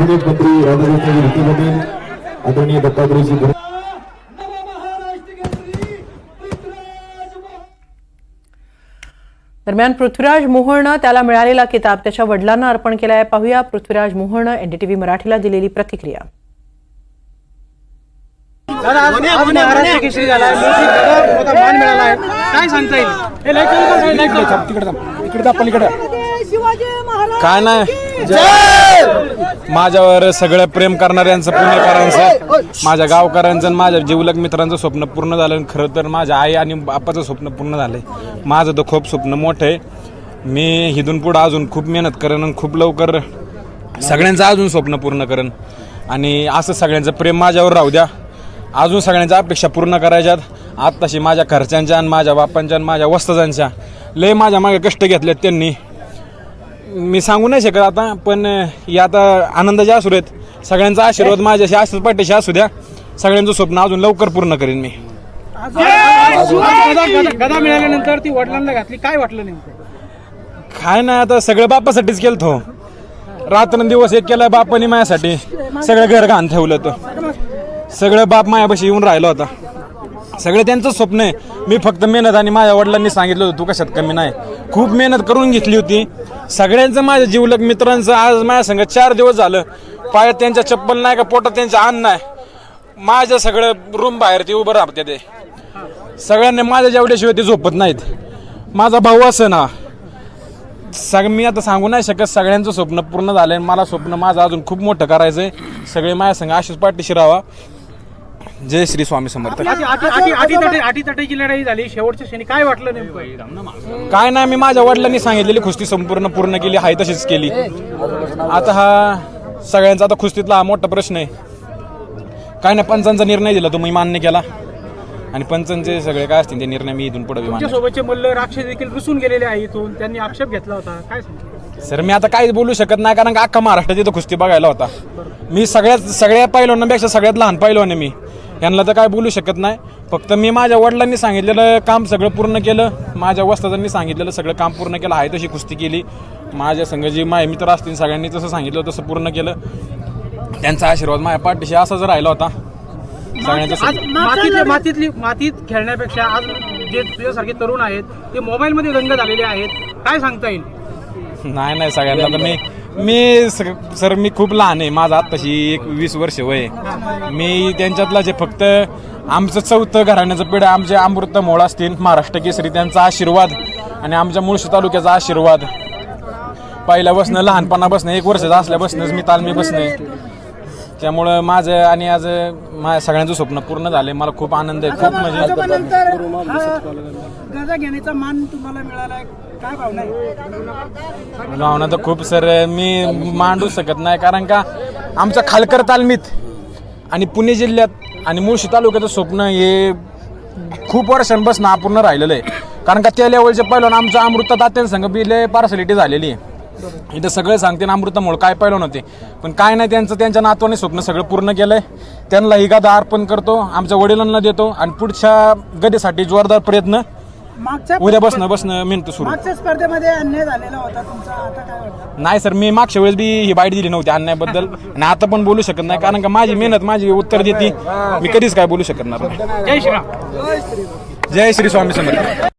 मंत्री राधाकृष्ण विखे पाटील आदरणीय दत्तात्रयजी दरम्यान पृथ्वीराज मोहोळनं त्याला मिळालेला किताब त्याच्या वडिलांना अर्पण केलाय. पाहूया पृथ्वीराज मोहोळनं एनडीटीव्ही मराठीला दिलेली प्रतिक्रिया. महाराष्ट्र केसरी झाला. मान मिळाला आहे. सांगता येईल? हे काय नाही. माझ्यावर सगळं प्रेम करणाऱ्यांचं पुणेकरांचं माझ्या गावकऱ्यांचं आणि माझ्या जीवलग मित्रांचं स्वप्न पूर्ण झालं आणि खरं तर माझ्या आई आणि बापाचं स्वप्न पूर्ण झालंय. माझं तर खूप स्वप्न मोठं आहे. मी इथून पुढं अजून खूप मेहनत करेन आणि खूप लवकर सगळ्यांचं अजून स्वप्न पूर्ण करेन. आणि असं सगळ्यांचं प्रेम माझ्यावर राहू द्या. अजून सगळ्यांच्या अपेक्षा पूर्ण करायच्यात. आत्ताशी माझ्या घरच्यांच्या आणि माझ्या बापांच्या आणि माझ्या वस्ताजांच्या. लय माझ्या मागे कष्ट घेतलेत त्यांनी. मी सांगू नाही शकत आता पण या आता आनंदाचे असू आहेत. सगळ्यांचा आशीर्वाद माझ्याशी असंच पाठीशी असू द्या. सगळ्यांचं स्वप्न अजून लवकर पूर्ण करीन मी. गदा गदा- मिळाल्यानंतर ती वडिलांना घातली काय वाटलं नेमकं काय नाही आता सगळं बापासाठीच केलं तो रात्रंदिवस एक केलं बापाने माझ्यासाठी. सगळं घर घाण ठेवलं होतं. सगळं बाप मायापाशी येऊन राहिलो होता सगळं त्यांचं स्वप्न आहे. मी फक्त मेहनत आणि माझ्या वडिलांनी सांगितलं होतं तू कशात कमी नाही? खूप मेहनत करून घेतली होती. सगळ्यांचं माझ्या जीवलग मित्रांचं आज माझ्या संग चार दिवस झालं. पायात त्यांच्या चप्पल नाही का पोटात त्यांचं अन्न नाही. माझ्या सगळं रूम बाहेर ते उभं राहते ते. सगळ्यांनी माझ्या जेवढ्याशिवाय ते झोपत नाहीत. माझा भाऊ असं ना सग मी आता सांगू नाही शकत सगळ्यांचं स्वप्न पूर्ण झालंय. आणि मला स्वप्न माझं अजून खूप मोठं करायचंय. सगळे माझ्या संग आशिष पाठीशी राहावा. जय श्री स्वामी समर्थ आटी लढाई झाली शेवटच्या क्षणी काय वाटलं नेमकं काय नाही मी माझ्या वडिलांनी सांगितलेली कुस्ती संपूर्ण पूर्ण केली आहे तशीच केली आता हा सगळ्यांचा आता कुस्तीतला हा मोठा प्रश्न आहे काय नाही पंचांचा निर्णय दिला तो मी मान्य केला आणि पंचांचे सगळे काय असतील ते निर्णय मी इथून पुढे सोबतचे मल्ल राक्षस देखील रुसून गेलेले आहे इथून त्यांनी आक्षेप घेतला होता काय सर मी आता काहीच बोलू शकत नाही कारण का अख्खा महाराष्ट्र तिथं कुस्ती बघायला होता मी सगळ्यात सगळ्या पैलवानांपेक्षा सगळ्यात लहान पैलवान आहे मी यांना तर काय बोलू शकत नाही. फक्त मी माझ्या वडिलांनी सांगितलेलं काम सगळं पूर्ण केलं. माझ्या वस्तादांनी सांगितलेलं सगळं काम पूर्ण केलं. आहे तशी कुस्ती केली. माझ्या संघ जी माझे मित्र असतील सगळ्यांनी तसं सांगितलं तसं पूर्ण केलं. त्यांचा आशीर्वाद माझ्या पाठीशी असाच राहिला होता. मातीतली मातीतली मातीत खेळण्यापेक्षा आज जे तुझ्यासारखे तरुण आहेत ते मोबाईलमध्ये रंग झालेले आहेत. काय सांगता येईल? नाही नाही सगळ्यांना तर मी मी सर सर मी खूप लहान आहे. माझं आत्ताशी एक वीस वर्ष वय आहे. मी त्यांच्यातला जे फक्त आमचं चौथं घराण्याचं पिढं आमचे अमृत मोळ असतील महाराष्ट्र केसरी त्यांचा आशीर्वाद आणि आमच्या मुळशी तालुक्याचा आशीर्वाद. पहिल्या बसणं लहानपणा बसणं एक वर्षाचं असल्या मी तालमी बसणे त्यामुळं माझं आणि आज माझ्या सगळ्यांचं स्वप्न पूर्ण झाले मला खूप आनंद आहे खूप म्हणजे गदा घेण्याचा मान तुम्हाला मिळाला भावना तर खूप सर मी मांडू शकत नाही कारण का आमचा खालकर तालमीत आणि पुणे जिल्ह्यात आणि मुळशी तालुक्याचं स्वप्न हे खूप वर्षांपासून अपूर्ण राहिलेलं आहे. कारण का त्या लेवलचे पहिलं आमचं अमृता तात्यांसंग बिले पार्सलिटी झालेली आहे. इथं सगळे सांगते ना अमृतामुळे काय पहिलं नव्हते पण काय नाही त्यांचं त्यांच्या नातवाने स्वप्न सगळं पूर्ण केलंय. त्यांना ही गादा अर्पण करतो आमच्या वडिलांना देतो आणि पुढच्या गदेसाठी जोरदार प्रयत्न मागच्या उद्या बसणं बसणं मिळतं सुरू. मागच्या स्पर्धेमध्ये अन्याय झालेला होता तुमचा. आता काय वाटतं? नाही सर मी मागच्या वेळेस बी ही बाईट दिली नव्हती अन्यायाबद्दल. आणि आता पण बोलू शकत नाही कारण का माझी मेहनत माझी उत्तर देते. मी कधीच काय बोलू शकत नाही. जय श्रीराम. जय श्री स्वामी समर्थ.